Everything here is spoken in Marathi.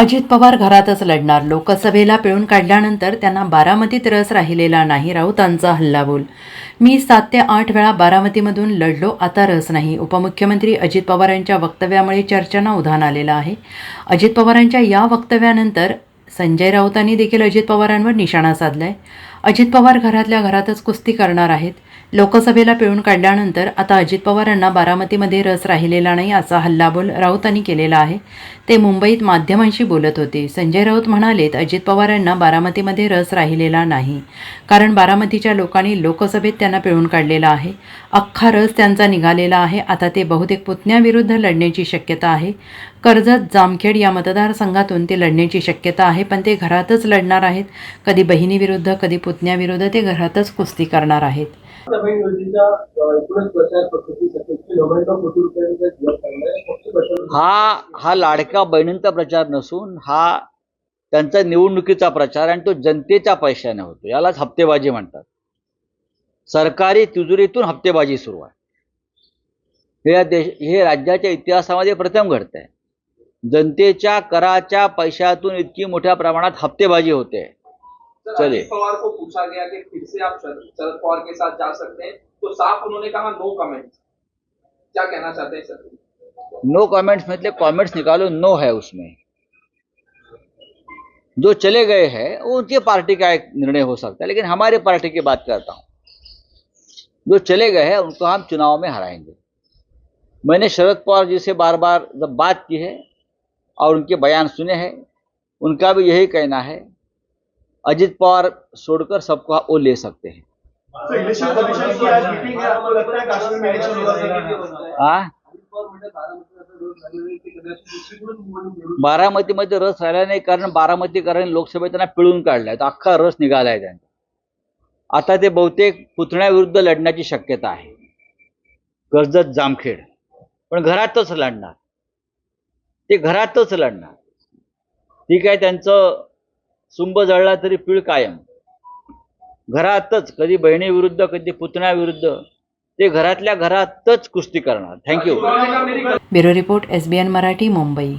अजित पवार घरातच लढणार. लोकसभेला पिळून काढल्यानंतर त्यांना बारामतीत रस राहिलेला नाही राऊतांचा हल्लाबोल. मी सात ते आठ वेळा बारामतीमधून लढलो आता रस नाही. उपमुख्यमंत्री अजित पवार यांच्या वक्तव्यामुळे चर्चांना उधाण आलेलं आहे. अजित पवारांच्या या वक्तव्यानंतर संजय राऊतांनी देखील अजित पवारांवर निशाणा साधलाय. अजित पवार घरातल्या घरातच कुस्ती करणार आहेत. लोकसभेला पिळून काढल्यानंतर आता अजित पवारांना बारामतीमध्ये रस राहिलेला नाही असा हल्लाबोल राऊतांनी केलेला आहे. ते मुंबईत माध्यमांशी बोलत होते. संजय राऊत म्हणालेत अजित पवारांना बारामतीमध्ये रस राहिलेला नाही. कारण बारामतीच्या लोकांनी लोकसभेत त्यांना पिळून काढलेला आहे. अख्खा रस त्यांचा निघालेला आहे. आता ते बहुतेक पुतण्याविरुद्ध लढण्याची शक्यता आहे. कर्जत जामखेड या मतदारसंघातून ते लढण्याची शक्यता आहे पण ते घरातच लढणार आहेत. कधी बहिणीविरुद्ध कधी पुतण्याविरुद्ध ते घरातच कुस्ती करणार आहेत. हा हा लाडक्या बहिणींचा प्रचार नसून हा त्यांचा निवडणुकीचा प्रचार आणि तो जनतेच्या पैशाने होतो. यालाच हप्तेबाजी म्हणतात. सरकारी तिजोरीतून हप्तेबाजी सुरू आहे. हे या देश हे राज्याच्या इतिहासामध्ये प्रथम घडत आहे जनतेच्या कराच्या पैशातून इतकी मोठ्या प्रमाणात हप्तेबाजी होते. चलिए। पवार को पूछा गया कि फिर से आप शरद पवार के साथ जा सकते हैं। तो साफ़ उन्होंने कहा नो कमेंट क्या कहना चाहते हैं सर नो कमेंट्स मतलब कमेंट्स निकालो नो है उसमें। जो चले गए हैं वो उनकी पार्टी का एक निर्णय हो सकता है लेकिन हमारी पार्टी की बात करता हूँ। जो चले गए हैं उनको हम चुनाव में हराएँगे। मैंने शरद पवार जी से बार बार जब बात की है और उनके बयान सुने हैं उनका भी यही कहना है अजित पवार छोड़कर सबको वो ले सकते हाँ। बारामतीमध्ये रस राहिला नाही कारण बारामतीकरांनी लोकसभेत त्यांना पिळून काढलाय. तर अख्खा रस निघालाय त्यांचा. आता ते बहुतेक पुतण्याविरुद्ध लढण्याची शक्यता आहे. कर्जत जामखेड. पण घरातच लढणार. ते घरातच लढणार. ठीक आहे त्यांचं सुंब जळला तरी पीळ कायम. घरातच कधी बहिणीविरुद्ध कधी पुतण्याविरुद्ध ते घरातल्या घरातच कुस्ती करणार. Thank you bureau report S B N Marathi Mumbai.